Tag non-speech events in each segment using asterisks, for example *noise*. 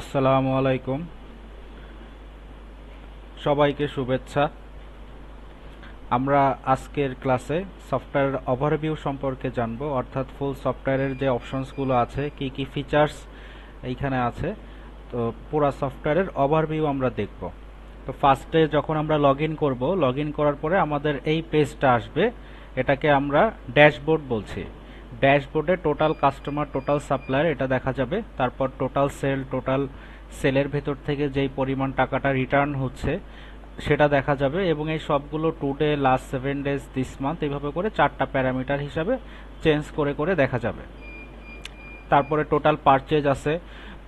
আসসালামু আলাইকুম। সবাইকে শুভেচ্ছা। আমরা আজকের ক্লাসে সফটওয়্যার ওভারভিউ সম্পর্কে জানব, অর্থাৎ ফুল সফটওয়্যারের যে অপশনসগুলো আছে, কি কি ফিচার্স এইখানে আছে। তো পুরো সফটওয়্যারের ওভারভিউ আমরা দেখব। তো ফার্স্টে যখন আমরা লগ ইন করব লগ ইন করার পরে আমাদের এই পেজটা আসবে। এটাকে আমরা ড্যাশবোর্ড বলছি। ড্যাশবোর্ডে টোটাল কাস্টমার, টোটাল সাপ্লায়ার, এটা দেখা যাবে। তারপর টোটাল সেল, টোটাল সেলের ভেতর থেকে যেই পরিমাণ টাকাটা রিটার্ন হচ্ছে, সেটা দেখা যাবে। এবং এই সবগুলো today last seven days this month এইভাবে করে চারটা প্যারামিটার হিসাবে চেঞ্জ করে করে দেখা যাবে। তারপরে টোটাল পারচেজ আছে।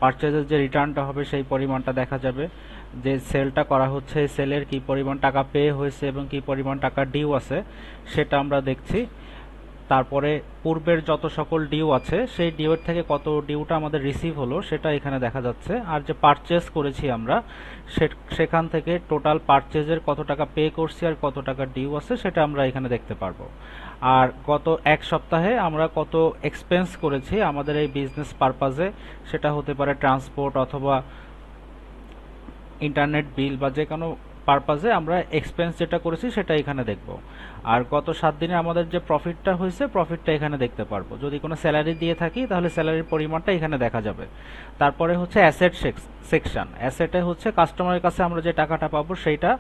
পারচেজের যে রিটার্নটা হবে, সেই পরিমাণটা দেখা যাবে। যে সেলটা করা হচ্ছে সেলের কি পরিমাণ টাকা পে হয়েছে এবং কি পরিমাণ টাকা ডিউ আছে, সেটা আমরা দেখছি। তারপরে পূর্বের যত সকল ডিউ আছে, সেই ডিউয়ের থেকে কত ডিউটা আমাদের রিসিভ হলো, সেটা এখানে দেখা যাচ্ছে। আর যে পারচেজ করেছি আমরা সেখান থেকে টোটাল পারচেজের কত টাকা পে করছি আর কত টাকা ডিউ আছে, সেটা আমরা এখানে দেখতে পারব। আর গত এক সপ্তাহে আমরা কত এক্সপেন্স করেছি আমাদের এই বিজনেস পারপাজে সেটা হতে পারে ট্রান্সপোর্ট অথবা ইন্টারনেট বিল বা যে কোনো পারপাজে আমরা এক্সপেন্স যেটা করেছি সেটা এখানে দেখব। আর গত সাত দিনে আমাদের যে প্রফিটটা হয়েছে প্রফিটটা এখানে দেখতে পারব। যদি কোনো স্যালারি দিয়ে থাকি, তাহলে স্যালারির পরিমাণটা এখানে দেখা যাবে। তারপরে হচ্ছে অ্যাসেট সেকশন অ্যাসেটে হচ্ছে কাস্টমারের কাছে আমরা যে টাকাটা পাবো সেইটা,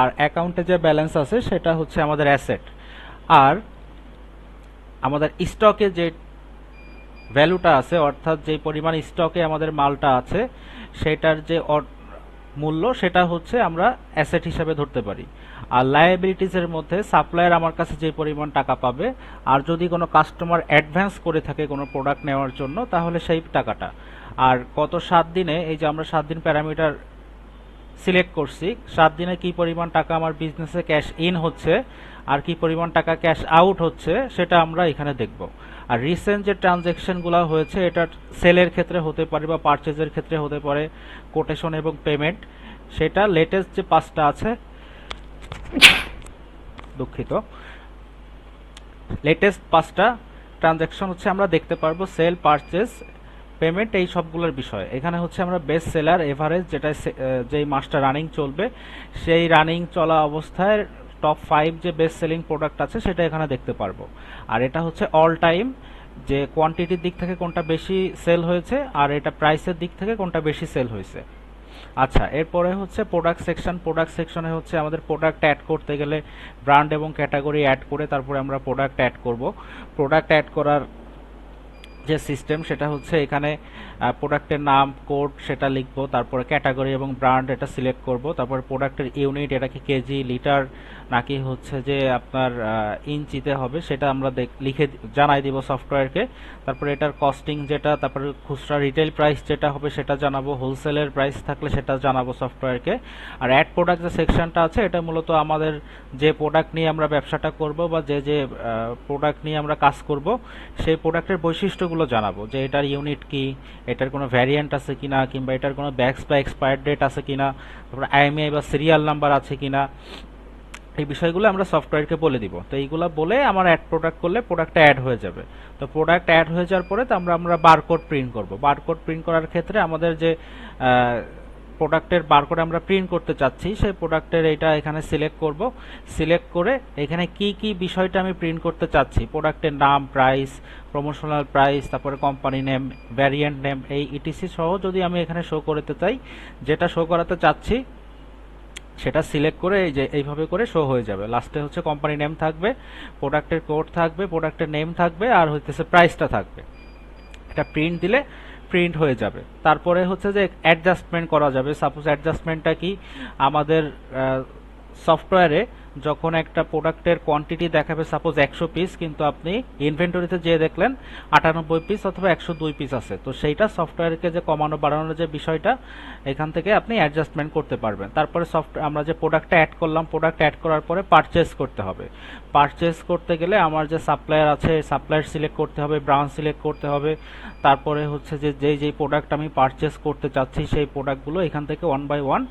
আর অ্যাকাউন্টে যে ব্যালেন্স আছে সেটা হচ্ছে আমাদের অ্যাসেট আর আমাদের স্টকে যে ভ্যালুটা আছে, অর্থাৎ যে পরিমাণ স্টকে আমাদের মালটা আছে, সেটার যে মূল্য সেটা হচ্ছে আমরা অ্যাসেট হিসাবে ধরতে পারি। আর লায়াবিলিটিসের মধ্যে সাপ্লায়ার আমার কাছে যে পরিমাণ টাকা পাবে, আর যদি কোনো কাস্টমার অ্যাডভান্স করে থাকে কোনো প্রোডাক্ট নেওয়ার জন্য, তাহলে সেই টাকাটা। আর কত সাত দিনে, এই যে আমরা সাত দিন প্যারামিটার সিলেক্ট করছি, সাত দিনে কি পরিমাণ টাকা আমার বিজনেসে ক্যাশ ইন হচ্ছে, আর কি পরিমাণ টাকা ক্যাশ আউট হচ্ছে, সেটা আমরা এখানে দেখব। আর রিসেন্ট যে ট্রানজ্যাকশনগুলো হয়েছে, এটা সেলের ক্ষেত্রে হতে পারে বা পারচেজের ক্ষেত্রে হতে পারে কোটেশন এবং পেমেন্ট সেটা লেটেস্ট যে পাঁচটা আছে, দুঃখিত লেটেস্ট পাঁচটা ট্রানজ্যাকশন হচ্ছে আমরা দেখতে পারব সেল পারচেজ পেমেন্ট এই সবগুলোর বিষয়। এখানে হচ্ছে আমরা বেস্ট সেলার এভারেজ যেটা যেই মাসটা রানিং চলবে, সেই রানিং চলা অবস্থায় টপ ফাইভ যে বেস্ট সেলিং প্রোডাক্ট আছে, সেটা এখানে দেখতে পারব। আর এটা হচ্ছে অল টাইম যে কোয়ান্টিটির দিক থেকে কোনটা বেশি সেল হয়েছে, আর এটা প্রাইসের দিক থেকে কোনটা বেশি সেল হয়েছে। আচ্ছা এরপরে হচ্ছে প্রোডাক্ট সেকশন প্রোডাক্ট সেকশনে হচ্ছে আমাদের প্রোডাক্ট অ্যাড করতে গেলে ব্র্যান্ড এবং ক্যাটাগরি অ্যাড করে তারপরে আমরা প্রোডাক্ট অ্যাড করব। প্রোডাক্ট অ্যাড করার যে সিস্টেম সেটা হচ্ছে এখানে প্রোডাক্টের নাম কোড সেটা লিখব, তারপরে ক্যাটাগরি এবং ব্র্যান্ড এটা সিলেক্ট করব, তারপরে প্রোডাক্টের ইউনিট এটা কি কেজি লিটার নাকি হচ্ছে যে আপনার ইঞ্চিতে হবে সেটা আমরা লিখে জানাই দিব সফটওয়্যারকে। তারপরে এটার কস্টিং যেটা, তারপরে খুচরা রিটেল প্রাইস যেটা হবে সেটা জানাব হোলসেলের প্রাইস থাকলে সেটা জানাব সফটওয়্যারকে। আর অ্যাড প্রোডাক্ট যে সেকশনটা আছে, এটা মূলত আমাদের যে প্রোডাক্ট নিয়ে আমরা ব্যবসাটা করব বা যে যে প্রোডাক্ট নিয়ে আমরা কাজ করব, সেই প্রোডাক্টের বৈশিষ্ট্যগুলো জানাব। যে এটার ইউনিট কি, এটার কোনো ভ্যারিয়েন্ট আছে কিনা, কিংবা এটার কোনো ব্যাক্স বা এক্সপায়ার ডেট আছে কিনা, তারপরে আইএমআই বা সিরিয়াল নাম্বার আছে কিনা এই বিষয়গুলো আমরা সফটওয়্যারকে বলে দিব। তো এইগুলো বলে আমার অ্যাড প্রোডাক্ট করলে প্রোডাক্টটা অ্যাড হয়ে যাবে। তো প্রোডাক্ট অ্যাড হয়ে যাওয়ার পরে তো আমরা আমরা বারকোড প্রিন্ট করব। বারকোড প্রিন্ট করার ক্ষেত্রে আমাদের যে প্রোডাক্টের বারকোড আমরা প্রিন্ট করতে চাচ্ছি, সেই প্রোডাক্টের এইটা এখানে সিলেক্ট করব। সিলেক্ট করে এখানে কি কি বিষয়টা আমি প্রিন্ট করতে চাচ্ছি? প্রোডাক্টের নাম প্রাইস প্রমোশনাল প্রাইস তারপরে কোম্পানি নেম ভ্যারিয়েন্ট নেম এই ইটিসি সহ যদি আমি এখানে শো করতে চাই, যেটা শো করাতে চাচ্ছি সেটা সিলেক্ট করে এই যে এইভাবে করে শো হয়ে যাবে। লাস্টে হচ্ছে কোম্পানি নেম থাকবে প্রোডাক্টের কোড থাকবে প্রোডাক্টের নেম থাকবে, আর হইতেছে প্রাইসটা থাকবে। এটা প্রিন্ট দিলে প্রিন্ট হয়ে যাবে। তারপরে হচ্ছে যে অ্যাডজাস্টমেন্ট করা যাবে। সাপোজ অ্যাডজাস্টমেন্টটা কি? আমাদের সফটওয়্যারে যখন একটা প্রোডাক্টের কোয়ান্টিটি দেখাবে সাপোজ একশো পিস কিন্তু আপনি ইনভেন্টরিতে যেয়ে দেখলেন আটানব্বই পিস অথবা একশো দুই পিস আছে। তো সেইটা সফটওয়্যারকে যে কমানো, বাড়ানোর যে বিষয়টা, এখান থেকে আপনি অ্যাডজাস্টমেন্ট করতে পারবেন। তারপরে সফট আমরা যে প্রোডাক্টটা অ্যাড করলাম প্রোডাক্ট অ্যাড করার পরে পারচেস করতে হবে। পারচেস করতে গেলে আমার যে সাপ্লায়ার আছে সাপ্লায়ার সিলেক্ট করতে হবে ব্রাঞ্চ সিলেক্ট করতে হবে। তারপরে হচ্ছে যে, যেই যেই প্রোডাক্ট আমি পারচেস করতে চাচ্ছি, সেই প্রোডাক্টগুলো এখান থেকে ওয়ান বাই ওয়ান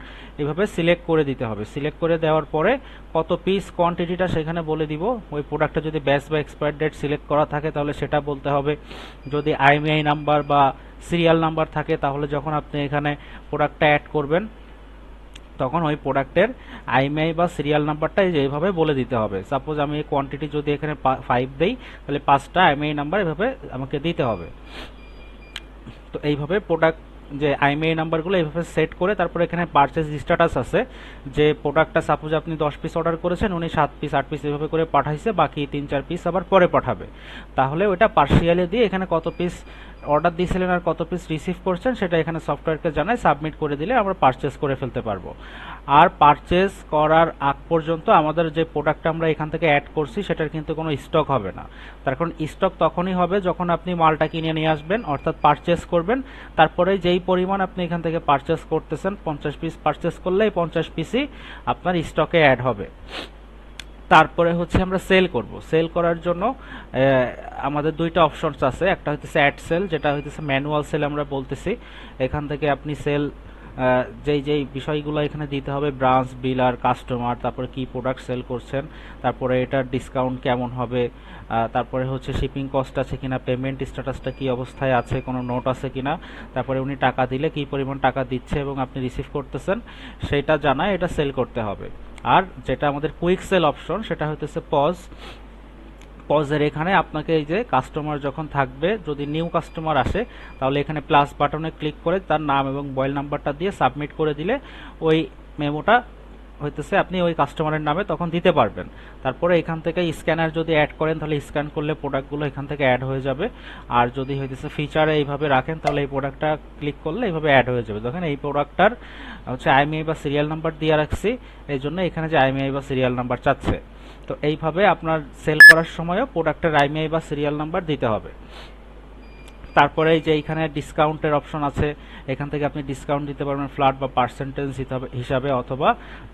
এভাবে সিলেক্ট করে দিতে হবে। সিলেক্ট করে দেওয়ার পরে কত পিস কোয়ান্টিটিটা সেখানে বলে দিব। ওই প্রোডাক্টটা যদি ব্যাস বা এক্সপায়ার ডেট সিলেক্ট করা থাকে, তাহলে সেটা বলতে হবে। যদি আইএমআই নাম্বার বা সিরিয়াল নাম্বার থাকে, তাহলে যখন আপনি এখানে প্রোডাক্টটা অ্যাড করবেন তখন ওই প্রোডাক্টের আইএমআই বা সিরিয়াল নাম্বারটা এইভাবে বলে দিতে হবে। সাপোজ আমি এই কোয়ান্টিটি যদি এখানে ফাইভ দিই, তাহলে পাঁচটা আইএমআই নাম্বার এভাবে আমাকে দিতে হবে। তো এইভাবে প্রোডাক্ট যে আইএমআই নাম্বারগুলো এইভাবে সেট করে তারপর এখানে পারচেস স্ট্যাটাস আছে, যে প্রোডাক্টটা সাপোজ আপনি দশ পিস অর্ডার করেছেন, উনি সাত পিস আট পিস এভাবে করে পাঠাইছে, বাকি তিন, চার পিস আবার পরে পাঠাবে। তাহলে ওইটা পার্সিয়ালি দিয়ে এখানে কত পিস অর্ডার দিয়েছিলেন আর কত পিস রিসিভ করছেন, সেটা এখানে সফটওয়্যারকে জানায় সাবমিট করে দিলে আমরা পারচেস করে ফেলতে পারব। আর পারচেস করার আগ পর্যন্ত আমাদের যে প্রোডাক্টটা আমরা এখান থেকে অ্যাড করছি, সেটার কিন্তু কোনো স্টক হবে না। তার কারণ স্টক তখনই হবে যখন আপনি মালটা কিনে নিয়ে আসবেন, অর্থাৎ পারচেস করবেন। তারপরে যেই পরিমাণ আপনি এখান থেকে পারচেস করতেছেন, পঞ্চাশ পিস পারচেস করলে এই পঞ্চাশ পিসই আপনার স্টকে অ্যাড হবে। তারপরে হচ্ছে আমরা সেল করব। সেল করার জন্য আমাদের দুইটা অপশনস আছে। একটা হচ্ছে অ্যাড সেল যেটা হচ্ছে ম্যানুয়াল সেল আমরা বলতেছি। এখান থেকে আপনি সেল যেই যেই বিষয়গুলো এখানে দিতে হবে, ব্রাঞ্চ, বিলার, কাস্টমার, তারপরে কি প্রোডাক্ট সেল করছেন, তারপরে এটার ডিসকাউন্ট কেমন হবে তারপরে হচ্ছে শিপিং কস্ট আছে কিনা পেমেন্ট স্ট্যাটাসটা কি অবস্থায় আছে, কোনো নোট আছে কিনা, তারপরে উনি টাকা দিলে কি পরিমাণ টাকা দিচ্ছে এবং আপনি রিসিভ করতেছেন, সেটা জানায় এটা সেল করতে হবে। আর যেটা আমাদের কুইক সেল অপশন সেটা হইতেছে পজ পজের এখানে আপনাকে এই যে কাস্টমার যখন থাকবে, যদি নিউ কাস্টমার আসে, তাহলে এখানে প্লাস বাটনে ক্লিক করে তার নাম এবং মোবাইল নাম্বারটা দিয়ে সাবমিট করে দিলে ওই মেমোটা হইতেছে আপনি ওই কাস্টমারের নামে তখন দিতে পারবেন। তারপরে এখান থেকে স্ক্যানার যদি অ্যাড করেন, তাহলে স্ক্যান করলে প্রোডাক্টগুলো এখান থেকে অ্যাড হয়ে যাবে। আর যদি হইতেছে ফিচারে এইভাবে রাখেন, তাহলে এই প্রোডাক্টটা ক্লিক করলে এইভাবে অ্যাড হয়ে যাবে। দেখেন এই প্রোডাক্টটার হচ্ছে আইএমআই বা সিরিয়াল নাম্বার দিয়ে রাখছি এই জন্য এখানে যে আইএমআই বা সিরিয়াল নাম্বার চাচ্ছে। তো এইভাবে আপনার সেল করার সময়ও প্রোডাক্টের আইএমআই বা সিরিয়াল নাম্বার দিতে হবে। তারপরে যে এখানে ডিসকাউন্টের অপশন আছে, এখান থেকে আপনি ডিসকাউন্ট দিতে পারবেন ফ্ল্যাট বা পার্সেন্টেজ হিসাবে, অথবা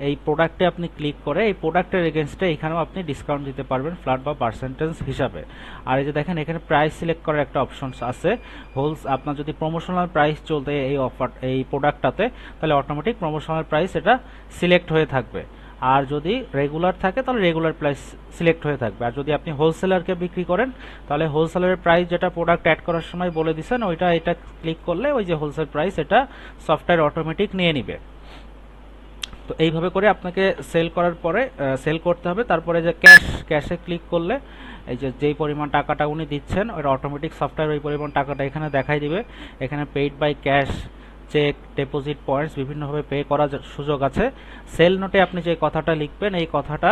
এই প্রোডাক্টে আপনি ক্লিক করে এই প্রোডাক্টের এগেনস্টে এখানেও আপনি ডিসকাউন্ট দিতে পারবেন ফ্ল্যাট বা পার্সেন্টেজ হিসাবে। আর এই যে দেখেন, এখানে প্রাইস সিলেক্ট করার একটা অপশন আছে। হোলস আপনার যদি প্রমোশনাল প্রাইস চলতে এই অফার এই প্রোডাক্টটাতে তাহলে অটোমেটিক প্রমোশনাল প্রাইস এটা সিলেক্ট হয়ে থাকবে। আর যদি রেগুলার থাকে, তাহলে রেগুলার প্রাইস সিলেক্ট হয়ে থাকবে। আর যদি আপনি হোলসেলারকে বিক্রি করেন, তাহলে হোলসেলারের প্রাইস যেটা প্রোডাক্ট অ্যাড করার সময় বলে দিছেন, ওইটা এটা ক্লিক করলে ওই যে হোলসেল প্রাইস এটা সফটওয়্যার অটোমেটিক নিয়ে নিবে। তো এইভাবে করে আপনাকে সেল করার পরে সেল করতে হবে। তারপরে যে ক্যাশ ক্যাশে ক্লিক করলে, এই যে যেই পরিমাণ টাকাটা উনি দিচ্ছেন ওটা অটোমেটিক সফটওয়্যার ওই পরিমাণ টাকাটা এখানে দেখাই দিবে। এখানে paid by cash cheque deposit points বিভিন্নভাবে পে করার সুযোগ আছে। সেল নোটে আপনি যে কথাটা লিখবেন, এই কথাটা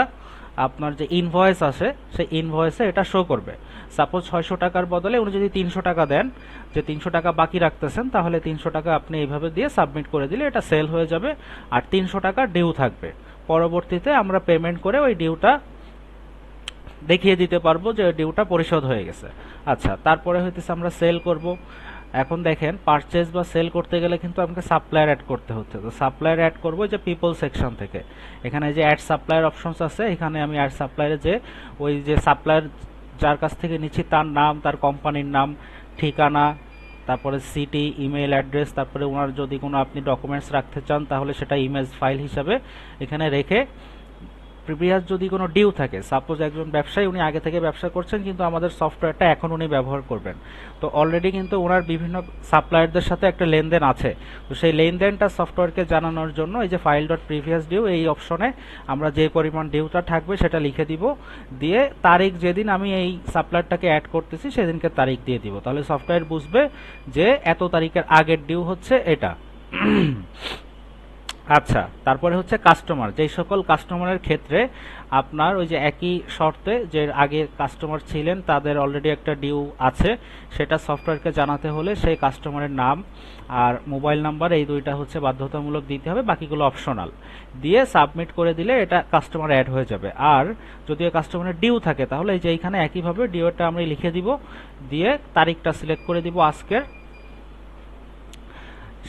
আপনার যে ইনভয়েস আছে সেই ইনভয়েসে এটা শো করবে। সাপোজ ছয়শো টাকার বদলে উনি যদি তিনশো টাকা দেন, যে তিনশো টাকা বাকি রাখতেছেন, তাহলে তিনশো টাকা আপনি এইভাবে দিয়ে সাবমিট করে দিলে এটা সেল হয়ে যাবে আর তিনশো টাকা ডিউ থাকবে। পরবর্তীতে আমরা পেমেন্ট করে ওই ডিউটা দেখিয়ে দিতে পারব যে ডিউটা পরিশোধ হয়ে গেছে। আচ্ছা তারপরে হইতেছে আমরা সেল করব। এখন দেখেন পারচেজ বা সেল করতে গেলে কিন্তু আমাকে সাপ্লায়ার অ্যাড করতে হচ্ছে। তো সাপ্লায়ার অ্যাড করব যে পিপল সেকশন থেকে। এখানে যে অ্যাড সাপ্লায়ার অপশনস আছে, এখানে আমি অ্যাড সাপ্লায়ারে যে ওই যে সাপ্লায়ার যার কাছ থেকে নিচ্ছি তার নাম, তার কোম্পানির নাম, ঠিকানা, তারপরে সিটি ইমেল অ্যাড্রেস তারপরে ওনার যদি কোনো আপনি ডকুমেন্টস রাখতে চান, তাহলে সেটা ইমেজ ফাইল হিসাবে এখানে রেখে প্রিভিয়াস যদি কোনো ডিউ থাকে সাপোজ একজন ব্যবসায়ী, উনি আগে থেকে ব্যবসা করছেন, কিন্তু আমাদের সফটওয়্যারটা এখন উনি ব্যবহার করবেন। তো অলরেডি কিন্তু ওনার বিভিন্ন সাপ্লায়ারদের সাথে একটা লেনদেন আছে। তো সেই লেনদেনটা সফটওয়্যারকে জানানোর জন্য এই যে ফাইল ডট প্রিভিয়াস ডিউ এই অপশনে আমরা যে পরিমাণ ডিউটা থাকবে সেটা লিখে দিব। দিয়ে তারিখ যেদিন আমি এই সাপ্লায়ারটাকে অ্যাড করতেছি, সেদিনকে তারিখ দিয়ে দিব। তাহলে সফটওয়্যার বুঝবে যে এত তারিখের আগের ডিউ হচ্ছে এটা। আচ্ছা তারপরে হচ্ছে কাস্টমার যেই সকল কাস্টমারের ক্ষেত্রে আপনার ওই যে একই শর্তে যে আগে কাস্টমার ছিলেন, তাদের অলরেডি একটা ডিউ আছে, সেটা সফটওয়্যারকে জানাতে হলে সেই কাস্টমারের নাম আর মোবাইল নাম্বার এই দুইটা হচ্ছে বাধ্যতামূলক দিতে হবে, বাকিগুলো অপশনাল দিয়ে সাবমিট করে দিলে এটা কাস্টমার অ্যাড হয়ে যাবে। আর যদি কাস্টমারের ডিউ থাকে, তাহলে এই যে এইখানে একইভাবে ডিউটা আমরা লিখে দিব, দিয়ে তারিখটা সিলেক্ট করে দিব আজকের।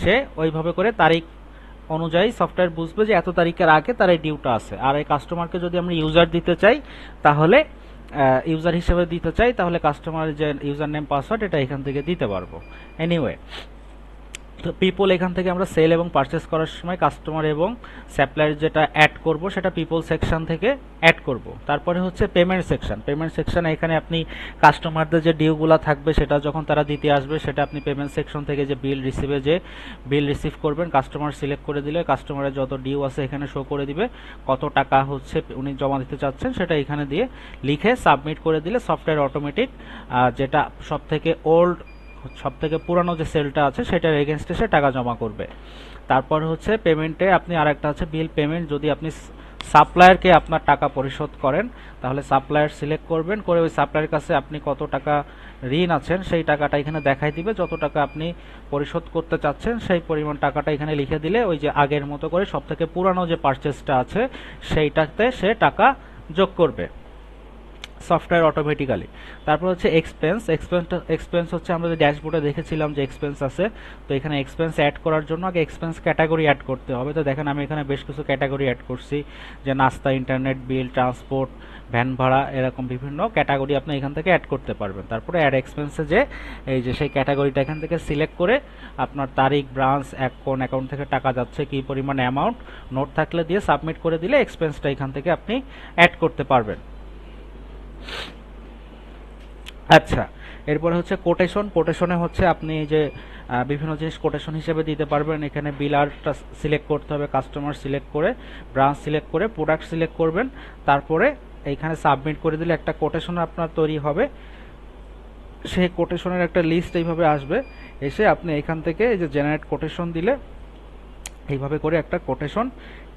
সে ওইভাবে করে তারিখ অনুযায়ী সফটওয়্যার বুঝবে যে এত তারিখের আগে তার এই ডিউটা আছে। আর এই কাস্টমারকে যদি আমরা ইউজার দিতে চাই, তাহলে ইউজার হিসেবে দিতে চাই, তাহলে কাস্টমার যে ইউজার নেম পাসওয়ার্ড এটা এখান থেকে দিতে পারব। এনিওয়ে পিপল এখান থেকে আমরা সেল এবং পারচেস করার সময় কাস্টমার এবং সাপ্লায়ার যেটা অ্যাড করব, সেটা পিপল সেকশন থেকে অ্যাড করব। তারপরে হচ্ছে পেমেন্ট সেকশন পেমেন্ট সেকশন এখানে আপনি কাস্টমারদের যে ডিউগুলো থাকবে, সেটা যখন তারা দিতে আসবে, সেটা আপনি পেমেন্ট সেকশন থেকে যে বিল রিসিভে যে বিল রিসিভ করবেন কাস্টমার সিলেক্ট করে দিলে কাস্টমারের যত ডিউ আছে এখানে শো করে দিবে, কত টাকা হচ্ছে উনি জমা দিতে চাচ্ছেন, সেটা এখানে দিয়ে লিখে সাবমিট করে দিলে সফটওয়্যার অটোমেটিক যেটা সব থেকে ওল্ড সব থেকে পুরানো যে সেলটা আছে, সেটার এগেনস্টে সে টাকা জমা করবে। তারপর হচ্ছে পেমেন্টে আপনি আরেকটা আছে বিল পেমেন্ট যদি আপনি সাপ্লায়ারকে আপনার টাকা পরিশোধ করেন, তাহলে সাপ্লায়ার সিলেক্ট করবেন, করে ওই সাপ্লায়ার কাছে আপনি কত টাকা ঋণ আছেন, সেই টাকাটা এখানে দেখাই দিবে। যত টাকা আপনি পরিশোধ করতে চাচ্ছেন, সেই পরিমাণ টাকাটা এখানে লিখে দিলে ওই যে আগের মতো করে সব থেকে পুরানো যে পারচেসটা আছে, সেইটাতে সে টাকা যোগ করবে। সফটওয়্যার অটোমেটিক্যালি তারপর হচ্ছে এক্সপেন্স এক্সপেন্স এক্সপেন্স হচ্ছে আমরা যে ড্যাশবোর্ডে দেখেছিলাম যে এক্সপেন্স আছে, তো এখানে এক্সপেন্স অ্যাড করার জন্য আগে এক্সপেন্স ক্যাটাগরি অ্যাড করতে হবে। তো দেখেন আমি এখানে বেশ কিছু ক্যাটাগরি অ্যাড করছি, যে নাস্তা ইন্টারনেট বিল ট্রান্সপোর্ট ভ্যান ভাড়া, এরকম বিভিন্ন ক্যাটাগরি আপনি এখান থেকে অ্যাড করতে পারবেন। তারপরে অ্যাড এক্সপেন্সে যে, এই যে সেই ক্যাটাগরিটা এখান থেকে সিলেক্ট করে আপনার তারিখ ব্রাঞ্চ এক কোন অ্যাকাউন্ট থেকে টাকা যাচ্ছে, কী পরিমাণ অ্যামাউন্ট নোট থাকলে দিয়ে সাবমিট করে দিলে এক্সপেন্সটা এখান থেকে আপনি অ্যাড করতে পারবেন। আচ্ছা এরপরে হচ্ছে কোটেশন কোটেশনে হচ্ছে আপনি যে বিভিন্ন জিনিস কোটেশন হিসেবে দিতে পারবেন। এখানে বিলারটা সিলেক্ট করতে হবে কাস্টমার সিলেক্ট করে ব্রাঞ্চ সিলেক্ট করে প্রোডাক্ট সিলেক্ট করবেন। তারপরে এইখানে সাবমিট করে দিলে একটা কোটেশন আপনার তৈরি হবে। সেই কোটেশনের একটা লিস্ট এইভাবে আসবে। এসে আপনি এখান থেকে এই যে জেনারেট কোটেশন দিলে, এইভাবে করে একটা কোটেশন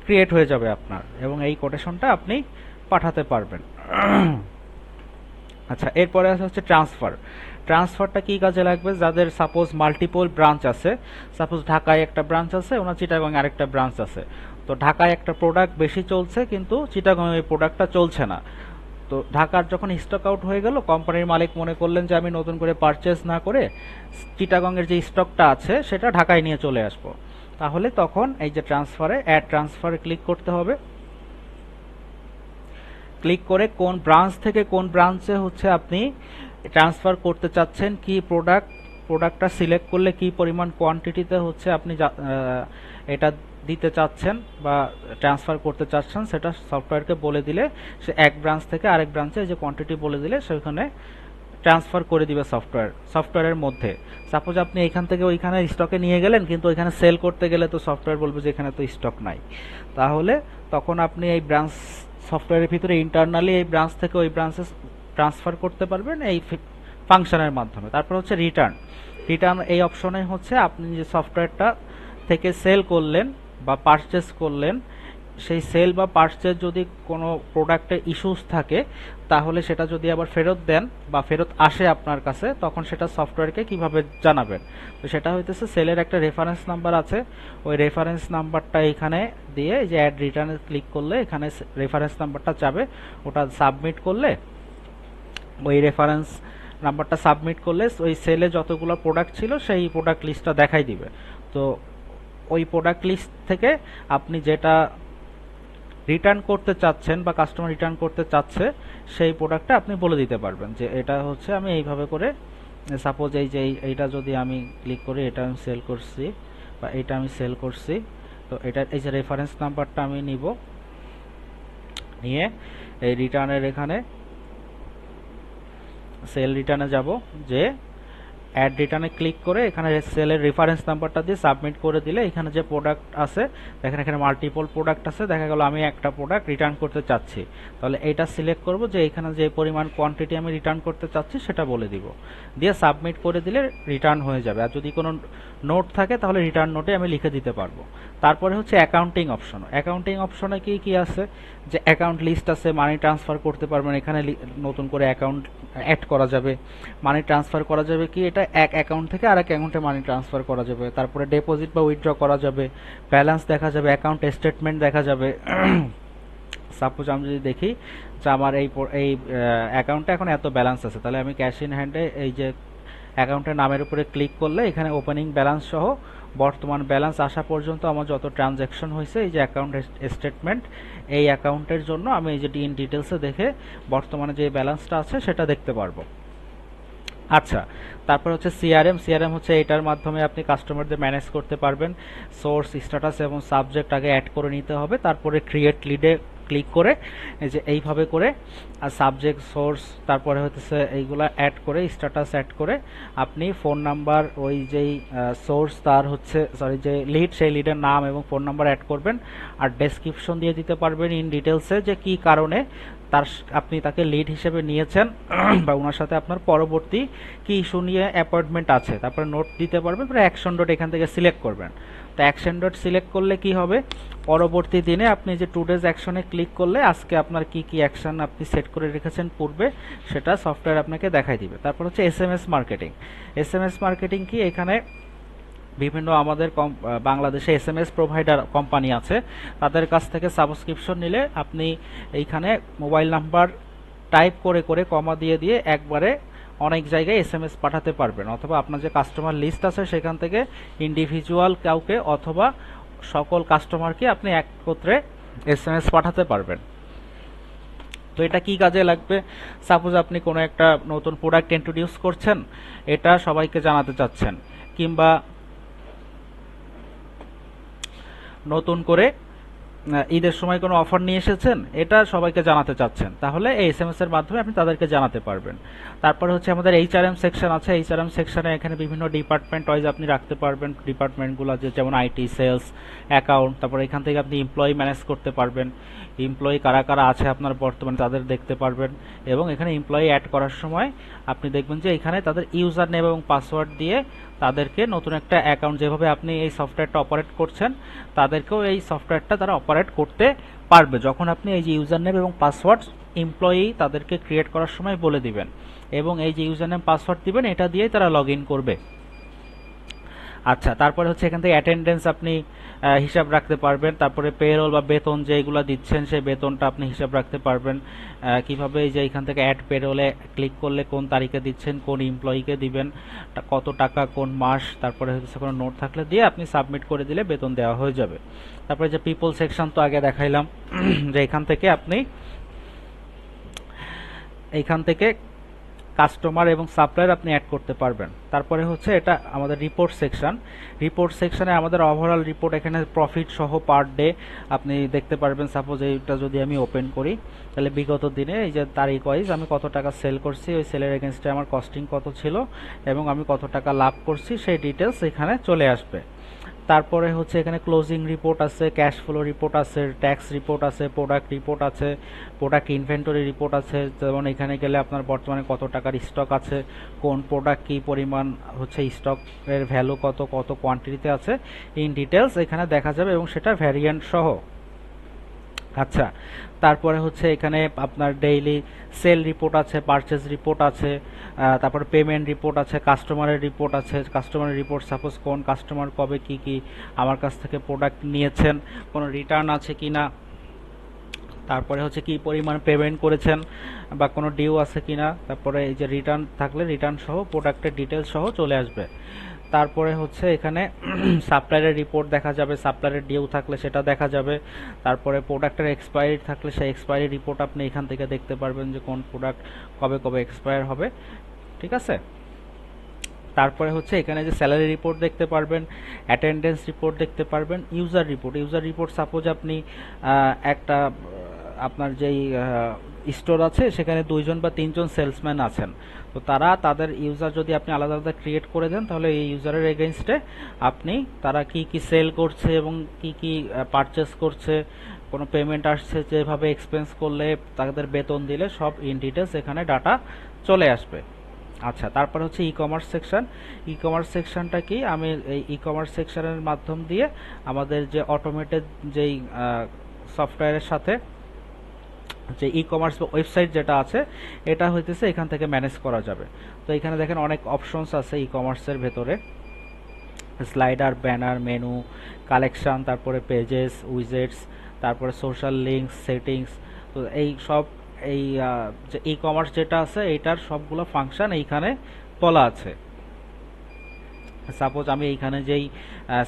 ক্রিয়েট হয়ে যাবে আপনার এবং এই কোটেশনটা আপনি পাঠাতে পারবেন। আচ্ছা এরপরে আছে হচ্ছে ট্রান্সফার। ট্রান্সফারটা কী কাজে লাগবে? যাদের সাপোজ মাল্টিপল ব্রাঞ্চ আছে সাপোজ ঢাকায় একটা ব্রাঞ্চ আছে, ওনার চিটাগং আরেকটা ব্রাঞ্চ আছে। তো ঢাকায় একটা প্রোডাক্ট বেশি চলছে, কিন্তু চিটাগং ওই প্রোডাক্টটা চলছে না। তো ঢাকার যখন স্টক আউট হয়ে গেল, কোম্পানির মালিক মনে করলেন যে, আমি নতুন করে পারচেস না করে চিটাগংয়ের যে স্টকটা আছে, সেটা ঢাকায় নিয়ে চলে আসব। তাহলে তখন এই যে ট্রান্সফারে অ্যাড ট্রান্সফারে ক্লিক করতে হবে। ক্লিক করে কোন ব্রাঞ্চ থেকে কোন ব্রাঞ্চে হচ্ছে আপনি ট্রান্সফার করতে চাচ্ছেন, কি প্রোডাক্ট প্রোডাক্টটা সিলেক্ট করলে কি পরিমাণ কোয়ান্টিটিতে হচ্ছে আপনি এটা দিতে চাচ্ছেন বা ট্রান্সফার করতে চাচ্ছেন, সেটা সফটওয়্যারকে বলে দিলে সে এক ব্রাঞ্চ থেকে আরেক ব্রাঞ্চে যে কোয়ান্টিটি বলে দিলে সেখানে ট্রান্সফার করে দিবে সফটওয়্যার সফটওয়্যারের মধ্যে। সাপোজ আপনি এখান থেকে ওইখানে স্টকে নিয়ে গেলেন, কিন্তু ওইখানে সেল করতে গেলে তো সফটওয়্যার বলবে যে এখানে তো স্টক নাই। তাহলে তখন আপনি এই ব্রাঞ্চ সফটওয়্যারের ভিতরে ইন্টারনালি এই ব্রাঞ্চ থেকে ওই ব্রাঞ্চে ট্রান্সফার করতে পারবেন এই ফাংশনের মাধ্যমে। তারপর হচ্ছে রিটার্ন রিটার্ন এই অপশনে হচ্ছে আপনি যে সফটওয়্যারটা থেকে সেল করলেন বা পারচেস করলেন সেই সেল বা পার্সের যদি কোনো প্রোডাক্টে ইস্যুস থাকে, তাহলে সেটা যদি আবার ফেরত দেন বা ফেরত আসে আপনার কাছে, তখন সেটা সফটওয়্যারকে কীভাবে জানাবেন? তো সেটা হইতেছে সেলের একটা রেফারেন্স নাম্বার আছে। ওই রেফারেন্স নাম্বারটা এখানে দিয়ে যে অ্যাড রিটার্নে ক্লিক করলে এখানে রেফারেন্স নাম্বারটা যাবে। ওটা সাবমিট করলে, ওই রেফারেন্স নাম্বারটা সাবমিট করলে ওই সেলে যতগুলো প্রোডাক্ট ছিল সেই প্রোডাক্ট লিস্টটা দেখাই দিবে। তো ওই প্রোডাক্ট লিস্ট থেকে আপনি যেটা রিটার্ন করতে চাচ্ছেন বা কাস্টমার রিটার্ন করতে চাচ্ছে, সেই প্রোডাক্টটা আপনি বলে দিতে পারবেন যে এটা হচ্ছে আমি এইভাবে করে সাপোজ এই যে এইটা যদি আমি ক্লিক করি, এটা আমি সেল করছি বা এটা আমি সেল করছি, তো এটা, এই যে রেফারেন্স নাম্বারটা আমি নিব, নিয়ে এই রিটার্নের এখানে সেল রিটার্নে যাব যে অ্যাড রিটার্নে ক্লিক করে এখানে সেলের রেফারেন্স নাম্বারটা দিয়ে সাবমিট করে দিলে এখানে যে প্রোডাক্ট আছে, দেখেন এখানে মাল্টিপল প্রোডাক্ট আছে, দেখা গেল আমি একটা প্রোডাক্ট রিটার্ন করতে চাচ্ছি। তাহলে এইটা সিলেক্ট করব যে এখানে যে পরিমাণ কোয়ান্টিটি আমি রিটার্ন করতে চাচ্ছি সেটা বলে দিব। দিয়ে সাবমিট করে দিলে রিটার্ন হয়ে যাবে। আর যদি কোনো নোট থাকে তাহলে রিটার্ন নোটে আমি লিখে দিতে পারব। তারপরে হচ্ছে অ্যাকাউন্টিং অপশন অ্যাকাউন্টিং অপশনে কি কি আছে? যে অ্যাকাউন্ট লিস্ট আছে মানি ট্রান্সফার করতে পারবেন। এখানে নতুন করে অ্যাকাউন্ট অ্যাড করা যাবে। মানি ট্রান্সফার করা যাবে কি? এটা এক অ্যাকাউন্ট থেকে আরেক অ্যাকাউন্টে মানি ট্রান্সফার করা যাবে। তারপরে ডিপোজিট বা উইথড্র করা যাবে। ব্যালেন্স দেখা যাবে অ্যাকাউন্ট স্টেটমেন্ট দেখা যাবে। *clears throat* সাপোজ আমি যদি দেখি যে আমার এই এই অ্যাকাউন্টে এখন এত ব্যালেন্স আছে, তাহলে আমি ক্যাশ ইন হ্যান্ডে এই যে অ্যাকাউন্টের নামের উপরে ক্লিক করলে এখানে ওপেনিং ব্যালেন্স সহ বর্তমান ব্যালেন্স আসা পর্যন্ত আমার যত ট্রানজ্যাকশন হয়েছে, এই যে অ্যাকাউন্ট স্টেটমেন্ট এই অ্যাকাউন্টের জন্য আমি এই যে ইন ডিটেলসে দেখে বর্তমানে যে ব্যালেন্সটা আছে সেটা দেখতে পারব। আচ্ছা তারপর হচ্ছে সিআরএম সিআরএম হচ্ছে এটার মাধ্যমে আপনি কাস্টমারদের ম্যানেজ করতে পারবেন। সোর্স স্ট্যাটাস এবং সাবজেক্ট আগে অ্যাড করে নিতে হবে, তারপরে ক্রিয়েট লিডে ক্লিক করে, এই যে এইভাবে করে, আর সাবজেক্ট সোর্স তারপরে হচ্ছে এইগুলা অ্যাড করে স্ট্যাটাস অ্যাড করে, আপনি ফোন নাম্বার ওই যেই সোর্স তার হচ্ছে সরি যে লিড সেই লিডের নাম এবং ফোন নাম্বার অ্যাড করবেন, আর ডেসক্রিপশন দিয়ে দিতে পারবেন ইন ডিটেলসে যে কি কারণে তার আপনি তাকে লিড হিসেবে নিয়েছেন, *clears throat* বা ওনার সাথে আপনার পরবর্তী কি ইস্যু নিয়ে অ্যাপয়েন্টমেন্ট আছে। তারপরে নোট দিতে পারবেন, তারপরে অ্যাকশন ডট এখান থেকে সিলেক্ট করবেন। তো অ্যাকশন ডট সিলেক্ট করলে কি হবে? পরবর্তী দিনে আপনি যে টু ডেজ অ্যাকশনে ক্লিক করলে আজকে আপনার কি কি অ্যাকশন আপনি সেট করে রেখেছেন পূর্বে, সেটা সফটওয়্যার আপনাকে দেখাই দিবে। তারপর হচ্ছে S M S marketing S M S marketing কি? এখানে বিভিন্ন আমাদের বাংলাদেশে S M S provider company আছে। তাদের কাছ থেকে সাবস্ক্রিপশন নিলে আপনি এইখানে মোবাইল নাম্বার টাইপ করে করে কমা দিয়ে দিয়ে একবারে অনেক জায়গায় এস এম এস পাঠাতে পারবেন, অথবা আপনার যে কাস্টমার লিস্ট আছে সেখান থেকে ইন্ডিভিজুয়াল কাউকে অথবা সকল কাস্টমারকে আপনি একত্রে এস এম এস পাঠাতে পারবেন। তো এটা কি কাজে লাগবে? সাপোজ আপনি কোনো একটা নতুন প্রোডাক্ট ইন্ট্রোডিউস করছেন, এটা সবাইকে জানাতে চাচ্ছেন, কিংবা নতুন করে ঈদের সময় কোনো অফার নিয়ে এসেছেন, এটা সবাইকে জানাতে চাচ্ছেন, তাহলে এই এস এম এস এর মাধ্যমে আপনি তাদেরকে জানাতে পারবেন। তারপরে হচ্ছে আমাদের এইচআরএম সেকশন আছে। এইচআরএম সেকশনে এখানে বিভিন্ন ডিপার্টমেন্ট ওয়াইজ আপনি রাখতে পারবেন। ডিপার্টমেন্টগুলো আছে, যেমন আইটি সেলস অ্যাকাউন্ট তারপরে এখান থেকে আপনি এমপ্লয়ি ম্যানেজ করতে পারবেন। এমপ্লয়ি কারা কারা আছে আপনার বর্তমানে তাদের দেখতে পারবেন। এবং এখানে এমপ্লয়ি অ্যাড করার সময় আপনি দেখবেন যে এখানে তাদের ইউজার নেম এবং পাসওয়ার্ড দিয়ে তাদেরকে নতুন একটা অ্যাকাউন্ট যেভাবে আপনি এই সফটওয়্যারটা অপারেট করছেন, তাদেরকেও এই সফটওয়্যারটা তারা অপারেট করতে পারবে। যখন আপনি এই যে ইউজার নেম এবং পাসওয়ার্ড এমপ্লয়ি তাদেরকে ক্রিয়েট করার সময় বলে দিবেন। এবং এই যে ইউজার নেম পাসওয়ার্ড দিবেন, এটা দিয়েই তারা লগ করবে। আচ্ছা তারপরে হচ্ছে এখান থেকে অ্যাটেন্ডেন্স আপনি হিসাব রাখতে পারবেন। তারপরে পেরোল বা বেতন যেগুলো দিচ্ছেন, সেই বেতনটা আপনি হিসাব রাখতে পারবেন। কীভাবে এই যে এখান থেকে অ্যাড পেরোলে ক্লিক করলে কোন তারিখে দিচ্ছেন, কোন এমপ্লয়িকে দিবেন কত টাকা, কোন মাস, তারপরে হচ্ছে কোনো নোট থাকলে দিয়ে আপনি সাবমিট করে দিলে বেতন দেওয়া হয়ে যাবে। তারপরে যে পিপল সেকশন তো আগে দেখাইলাম, *clears throat* যে এখান থেকে আপনি এইখান থেকে কাস্টমার এবং সাপ্লায়ার আপনি অ্যাড করতে পারবেন। তারপরে হচ্ছে এটা আমাদের রিপোর্ট সেকশন রিপোর্ট সেকশনে আমাদের ওভারঅল রিপোর্ট এখানে প্রফিট সহ পার ডে আপনি দেখতে পারবেন। সাপোজ এইটা যদি আমি ওপেন করি, তাহলে বিগত দিনে এই যে তারিখ ওয়াইজ আমি কত টাকা সেল করছি, ওই সেলের এগেনস্টে আমার কস্টিং কত ছিল এবং আমি কত টাকা লাভ করছি, সেই ডিটেলস এখানে চলে আসবে। তারপরে হচ্ছে এখানে ক্লোজিং রিপোর্ট আছে ক্যাশ ফ্লো রিপোর্ট আছে ট্যাক্স রিপোর্ট আছে প্রোডাক্ট রিপোর্ট আছে প্রোডাক্ট ইনভেন্টরি রিপোর্ট আছে, যেমন এখানে গেলে আপনার বর্তমানে কত টাকার স্টক আছে, কোন প্রোডাক্ট কী পরিমাণ হচ্ছে স্টকের ভ্যালু কত কত কোয়ান্টিটিতে আছে ইন ডিটেলস এখানে দেখা যাবে এবং সেটা ভ্যারিয়েন্ট সহ। আচ্ছা তারপরে হচ্ছে এখানে আপনার ডেইলি সেল রিপোর্ট আছে পারচেজ রিপোর্ট আছে তারপরে পেমেন্ট রিপোর্ট আছে কাস্টমারের রিপোর্ট আছে কাস্টমারের রিপোর্ট সাপোজ কোন কাস্টমার কবে কি কি আমার কাছ থেকে প্রোডাক্ট নিয়েছেন, কোনো রিটার্ন আছে কি না তারপরে হচ্ছে কি পরিমাণ পেমেন্ট করেছেন বা কোনো ডিউ আছে কি না তারপরে এই যে রিটার্ন থাকলে রিটার্ন সহ প্রোডাক্টের ডিটেলস সহ চলে আসবে। তারপরে হচ্ছে এখানে *clears throat* সাপ্লায়ারের রিপোর্ট দেখা যাবে সাপ্লায়ারের ডিউ থাকলে সেটা দেখা যাবে, তারপরে প্রোডাক্টের এক্সপায়ারি থাকলে সেই এক্সপায়ারি রিপোর্ট আপনি এখান থেকে দেখতে পারবেন যে কোন প্রোডাক্ট কবে কবে এক্সপায়ার হবে। ঠিক আছে? তারপরে হচ্ছে এখানে যে স্যালারি রিপোর্ট দেখতে পারবেন অ্যাটেন্ডেন্স রিপোর্ট দেখতে পারবেন user report user report suppose আপনি একটা আপনার যেই স্টোর আছে, সেখানে দুইজন বা তিনজন সেলসম্যান আছেন। তো তারা, তাদের ইউজার যদি আপনি আলাদা আলাদা ক্রিয়েট করে দেন, তাহলে এই ইউজারের এগেনস্টে আপনি, তারা কি কি সেল করছে এবং কি কি পারচেস করছে, কোনো পেমেন্ট আসছে, যেভাবে এক্সপেন্স করলে, তাদের বেতন দিলে সব ইন ডিটেলস এখানে ডাটা চলে আসবে। আচ্ছা তারপর হচ্ছে e commerce section e commerce সেকশনটা কি? আমি এই ই কমার্স সেকশনের মাধ্যম দিয়ে আমাদের যে অটোমেটেড যেই সফটওয়্যারের সাথে যে ই কমার্স ওয়েবসাইট যেটা আছে, এটা হইতেছে এখান থেকে ম্যানেজ করা যাবে। তো এখানে দেখেন অনেক অপশনস আছে ই কমার্সের ভেতরে। স্লাইডার ব্যানার মেনু কালেকশন তারপরে পেজেস উইজেটস তারপরে সোশ্যাল লিঙ্কস সেটিংস তো এই সব এই যে ই কমার্স যেটা আছে, এইটার সবগুলো ফাংশন এইখানে বলা আছে। সাপোজ আমি এইখানে যেই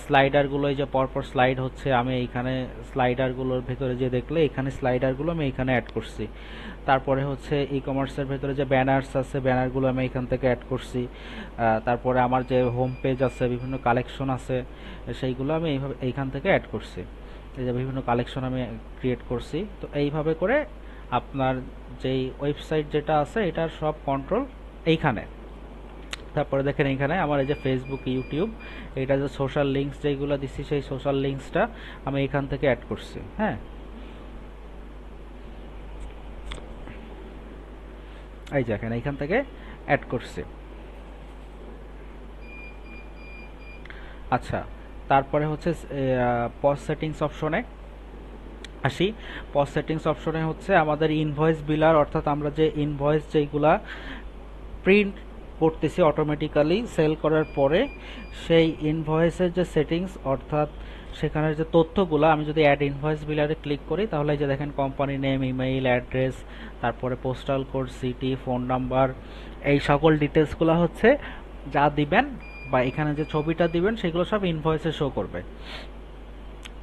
স্লাইডারগুলো এই যে পরপর স্লাইড হচ্ছে, আমি এইখানে স্লাইডারগুলোর ভেতরে যে দেখলে, এখানে স্লাইডারগুলো আমি এখানে অ্যাড করছি। তারপরে হচ্ছে ই কমার্সের ভেতরে যে ব্যানার্স আছে ব্যানারগুলো আমি এখান থেকে অ্যাড করছি। তারপরে আমার যে হোম পেজ আছে, বিভিন্ন কালেকশন আছে, সেইগুলো আমি এইভাবে, এইখান থেকে অ্যাড করছি। এই যে বিভিন্ন কালেকশন আমি ক্রিয়েট করছি। তো এইভাবে করে আপনার যেই ওয়েবসাইট যেটা আছে, এটার সব কন্ট্রোল এইখানে। তারপরে দেখেন এইখানে আমার এই যে ফেসবুক ইউটিউব এটা যে সোশ্যাল লিঙ্কস যেগুলো দিচ্ছি সেই সোশ্যাল লিঙ্কসটা আমি এখান থেকে অ্যাড করছি হ্যাঁ? এই যে এখানে এইখান থেকে অ্যাড করছি। আচ্ছা তারপরে হচ্ছে পজ সেটিংস অপশনে আসি পজ সেটিংস অপশনে হচ্ছে আমাদের ইনভয়েস বিলার অর্থাৎ আমরা যে ইনভয়েস যেগুলা প্রিন্ট করতেছি অটোমেটিক্যালি সেল করার পরে, সেই ইনভয়েসের যে সেটিংস অর্থাৎ সেখানের যে তথ্যগুলো, আমি যদি অ্যাড ইনভয়েস বিলারে ক্লিক করি, তাহলে যে দেখেন কোম্পানি নেম ইমেইল অ্যাড্রেস তারপরে postal code city phone number এই সকল ডিটেলসগুলো হচ্ছে যা দিবেন বা এখানে যে ছবিটা দিবেন, সেগুলো সব ইনভয়েসে শো করবে।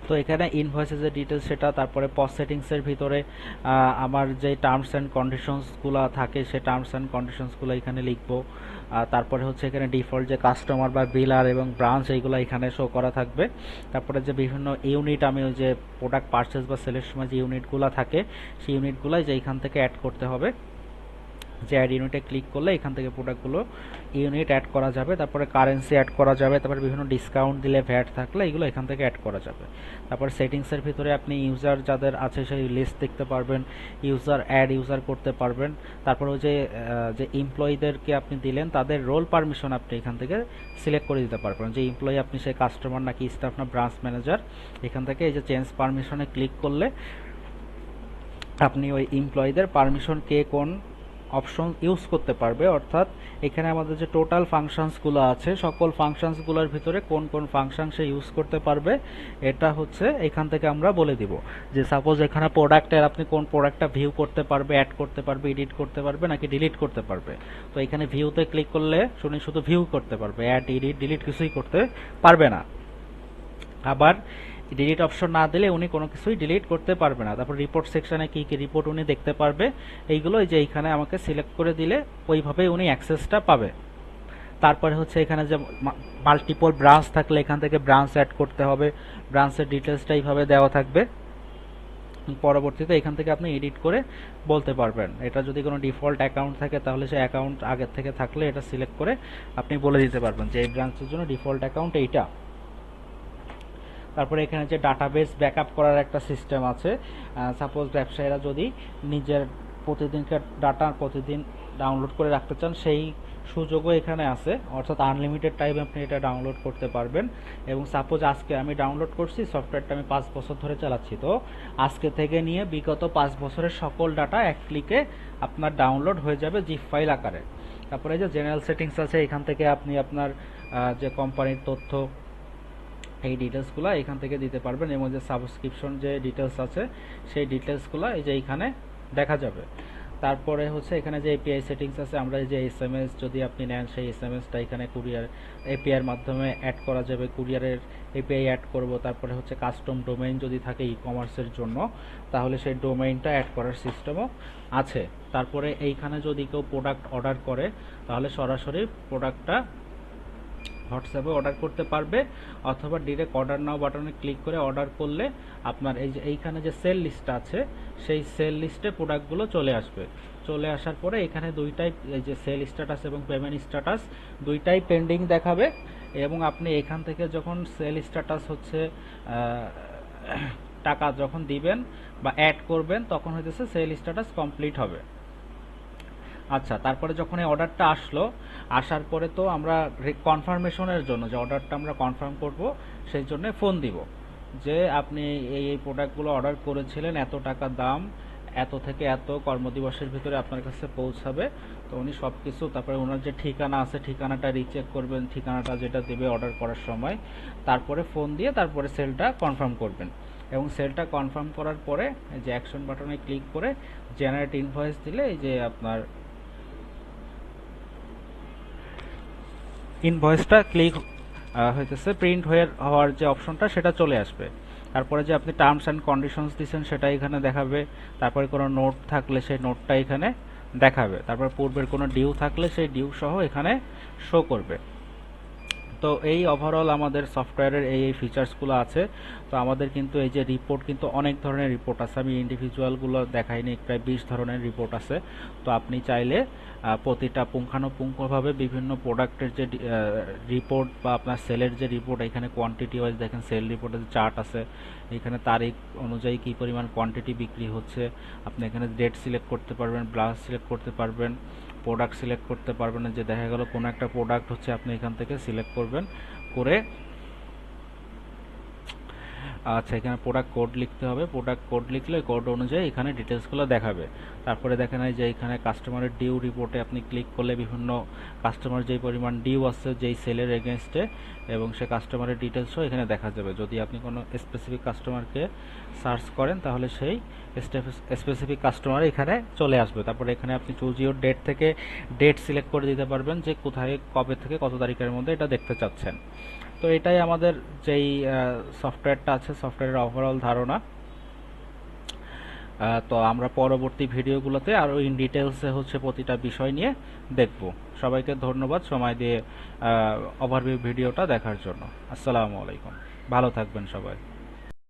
তো এখানে ইনভয়েসের যে ডিটেলস সেটা, তারপরে পস সেটিংসের ভিতরে আমার যে টার্মস অ্যান্ড কন্ডিশনসগুলো থাকে, সে টার্মস অ্যান্ড কন্ডিশনসগুলো এখানে লিখব। আর তারপরে হচ্ছে এখানে ডিফল্ট যে কাস্টমার বা বিলার এবং ব্রাঞ্চ এইগুলো এখানে শো করা থাকবে। তারপরে যে বিভিন্ন ইউনিট আমি ওই যে প্রোডাক্ট পারচেস বা সেলের সময় যে ইউনিটগুলো থাকে, সেই ইউনিটগুলো যে এখান থেকে অ্যাড করতে হবে। যে অ্যাড ইউনিটে ক্লিক করলে এখান থেকে প্রোডাক্টগুলো ইউনিট অ্যাড করা যাবে, তারপরে কারেন্সি অ্যাড করা যাবে, তারপরে বিভিন্ন ডিসকাউন্ট দিলে ভ্যাট থাকলে এগুলো এখান থেকে অ্যাড করা যাবে। তারপর সেটিংসের ভিতরে আপনি ইউজার যাদের আছে সেই লিস্ট দেখতে পারবেন ইউজার অ্যাড ইউজার করতে পারবেন। তারপর ওই যে যে এমপ্লয়ীদেরকে আপনি দিলেন, তাদের রোল পারমিশন আপনি এখান থেকে সিলেক্ট করে দিতে পারবেন। যে এমপ্লয়ি আপনি সেই কাস্টমার নাকি স্টাফ না ব্রাঞ্চ ম্যানেজার এখান থেকে এই যে চেঞ্জ পারমিশনে ক্লিক করলে আপনি ওই এমপ্লয়ীদের পারমিশন কে কোন অপশন ইউজ করতে পারবে, অর্থাৎ এখানে আমাদের যে টোটাল ফাংশনসগুলো আছে, সকল ফাংশনসগুলোর ভিতরে কোন কোন ফাংশন সে ইউজ করতে পারবে, এটা হচ্ছে এখান থেকে আমরা বলে দিব। যে সাপোজ এখানে প্রোডাক্টের আপনি কোন প্রোডাক্টটা ভিউ করতে পারবে অ্যাড করতে পারবে এডিট করতে পারবে, নাকি ডিলিট করতে পারবে। তো এখানে ভিউতে ক্লিক করলে শুনি শুধু ভিউ করতে পারবে অ্যাড এডিট ডিলিট কিছুই করতে পারবে না। আবার ডিলিট অপশন না দিলে উনি কোনো কিছুই ডিলিট করতে পারবে না। তারপর রিপোর্ট সেকশানে কী কী রিপোর্ট উনি দেখতে পারবে, এইগুলো এই যে এইখানে আমাকে সিলেক্ট করে দিলে ওইভাবেই উনি অ্যাক্সেসটা পাবে। তারপরে হচ্ছে এখানে যে মাল্টিপল ব্রাঞ্চ থাকলে এখান থেকে ব্রাঞ্চ অ্যাড করতে হবে ব্রাঞ্চের ডিটেলসটা এইভাবে দেওয়া থাকবে। পরবর্তীতে এখান থেকে আপনি এডিট করে বলতে পারবেন। এটা যদি কোনো ডিফল্ট অ্যাকাউন্ট থাকে তাহলে সেই অ্যাকাউন্ট আগের থেকে থাকলে এটা সিলেক্ট করে আপনি বলে দিতে পারবেন যে এই ব্রাঞ্চের জন্য ডিফল্ট অ্যাকাউন্ট এইটা। তারপরে এখানে যে ডাটাবেস ব্যাকআপ করার একটা সিস্টেম আছে। সাপোজ ব্যবসায়ীরা যদি নিজের প্রতিদিনকার ডাটা প্রতিদিন ডাউনলোড করে রাখতে চান, সেই সুযোগও এখানে আছে। অর্থাৎ আনলিমিটেড টাইম আপনি এটা ডাউনলোড করতে পারবেন। এবং সাপোজ আজকে আমি ডাউনলোড করছি সফটওয়্যারটা আমি পাঁচ বছর ধরে চালাচ্ছি। তো আজকে থেকে নিয়ে বিগত পাঁচ বছরের সকল ডাটা এক ক্লিকে আপনার ডাউনলোড হয়ে যাবে জিপ ফাইল আকারে। তারপরে যে জেনারেল সেটিংস আছে, এখান থেকে আপনি আপনার যে কোম্পানির তথ্য এই ডিটেলসগুলো এখান থেকে দিতে পারবেন। এবং যে সাবস্ক্রিপশন যে ডিটেলস আছে, সেই ডিটেলসগুলো এই যে এইখানে দেখা যাবে। তারপরে হচ্ছে এখানে যে এপিআই সেটিংস আছে, আমরা যে এস এম এস যদি আপনি নেন, সেই এস এম এসটা এখানে কুরিয়ার এপিআইয়ের মাধ্যমে অ্যাড করা যাবে। কুরিয়ারের এপিআই অ্যাড করব। তারপরে হচ্ছে কাস্টম ডোমেইন যদি থাকে ই কমার্সের জন্য, তাহলে সেই ডোমেইনটা অ্যাড করার সিস্টেমও আছে। তারপরে এইখানে যদি কেউ প্রোডাক্ট অর্ডার করে, তাহলে সরাসরি প্রোডাক্টটা হোয়াটসঅ্যাপে অর্ডার করতে পারবে অথবা ডিরেক্ট অর্ডার নাও বাটনে ক্লিক করে অর্ডার করলে আপনার এই যে, এইখানে যে সেল লিস্ট আছে, সেই সেল লিস্টে প্রোডাক্টগুলো চলে আসবে। চলে আসার পরে এখানে দুইটাই এই যে সেল স্ট্যাটাস এবং পেমেন্ট স্ট্যাটাস দুইটাই পেন্ডিং দেখাবে এবং আপনি এখান থেকে যখন সেল স্ট্যাটাস হচ্ছে *clears throat* টাকা যখন দিবেন বা অ্যাড করবেন, তখন হইতেছে সেল স্ট্যাটাস কমপ্লিট হবে। আচ্ছা তারপরে যখন এই অর্ডারটা আসলো, আসার পরে তো আমরা কনফার্মেশনের জন্য যে অর্ডারটা আমরা কনফার্ম করব, সেই জন্য ফোন দিব। যে আপনি এই এই প্রোডাক্টগুলো অর্ডার করেছিলেন, এত টাকা দাম, এত থেকে এত কর্মদিবসের ভিতরে আপনার কাছে পৌঁছাবে। তো উনি সব কিছু তারপরে ওনার যে ঠিকানা আছে, ঠিকানাটা রিচেক করবেন, ঠিকানাটা যেটা দেবে অর্ডার করার সময়। তারপরে ফোন দিয়ে তারপরে সেলটা কনফার্ম করবেন। এবং সেলটা কনফার্ম করার পরে যে অ্যাকশন বাটনে ক্লিক করে জেনারেট ইনভয়েস দিলে, এই যে আপনার ইনভয়েসটা ক্লিক হইতেছে, প্রিন্ট হয়ে হওয়ার যে অপশনটা, সেটা চলে আসবে। তারপরে যে আপনি টার্মস অ্যান্ড কন্ডিশনস দিচ্ছেন সেটা এখানে দেখাবে। তারপরে কোনো নোট থাকলে সেই নোটটা এখানে দেখাবে। তারপর পূর্বের কোনো ডিউ থাকলে সেই ডিউ সহ এখানে শো করবে। তো এই ওভারঅল আমাদের সফটওয়্যারের এই এই ফিচার্সগুলো আছে। তো আমাদের কিন্তু এই যে রিপোর্ট কিন্তু অনেক ধরনের রিপোর্ট আছে। আমি ইন্ডিভিজুয়ালগুলো দেখাইনি, প্রায় বিশ ধরনের রিপোর্ট আছে। তো আপনি চাইলে প্রতিটা পুঙ্খানুপুঙ্খভাবে বিভিন্ন প্রোডাক্টের যে রিপোর্ট বা আপনার সেলের যে রিপোর্ট এখানে কোয়ান্টিটি ওয়াইজ দেখেন সেল রিপোর্টের যে চার্ট আছে। এখানে তারিখ অনুযায়ী কী পরিমাণ কোয়ান্টিটি বিক্রি হচ্ছে। আপনি এখানে ডেট সিলেক্ট করতে পারবেন ব্লাউজ সিলেক্ট করতে পারবেন। প্রোডাক্ট সিলেক্ট করতে পারবেন না, যে দেখা গেল কোনো একটা প্রোডাক্ট হচ্ছে আপনি এখান থেকে সিলেক্ট করবেন, করে আচ্ছা এখানে প্রোডাক্ট কোড লিখতে হবে। প্রোডাক্ট কোড লিখলে কোড অনুযায়ী এখানে ডিটেলসগুলো দেখাবে। তারপরে দেখেন এই যে এখানে কাস্টমারের ডিউ রিপোর্টে আপনি ক্লিক করলে বিভিন্ন কাস্টমার যেই পরিমাণ ডিউ আছে, যেই সেলের এগেনস্টে এবং সে কাস্টমারের ডিটেলসও এখানে দেখা যাবে। যদি আপনি কোনো স্পেসিফিক কাস্টমারকে সার্চ করেন, তাহলে সেই স্পেসিফিক কাস্টমার এখানে চলে আসবে। তারপরে এখানে আপনি চুজ ইউর ডেট থেকে ডেট সিলেক্ট করে দিতে পারবেন যে কোথায়, কবে থেকে, কত তারিখের মধ্যে এটা দেখতে চাচ্ছেন। তো এটাই আমাদের যেই সফটওয়্যারটা আছে সফটওয়্যারের ওভারঅল ধারণা। তো আমরা পরবর্তী ভিডিওগুলোতে আরও ইন ডিটেলসে হচ্ছে প্রতিটা বিষয় নিয়ে দেখব। সবাইকে ধন্যবাদ সময় দিয়ে ওভারভিউ ভিডিওটা দেখার জন্য। আসসালামু আলাইকুম। ভালো থাকবেন সবাই।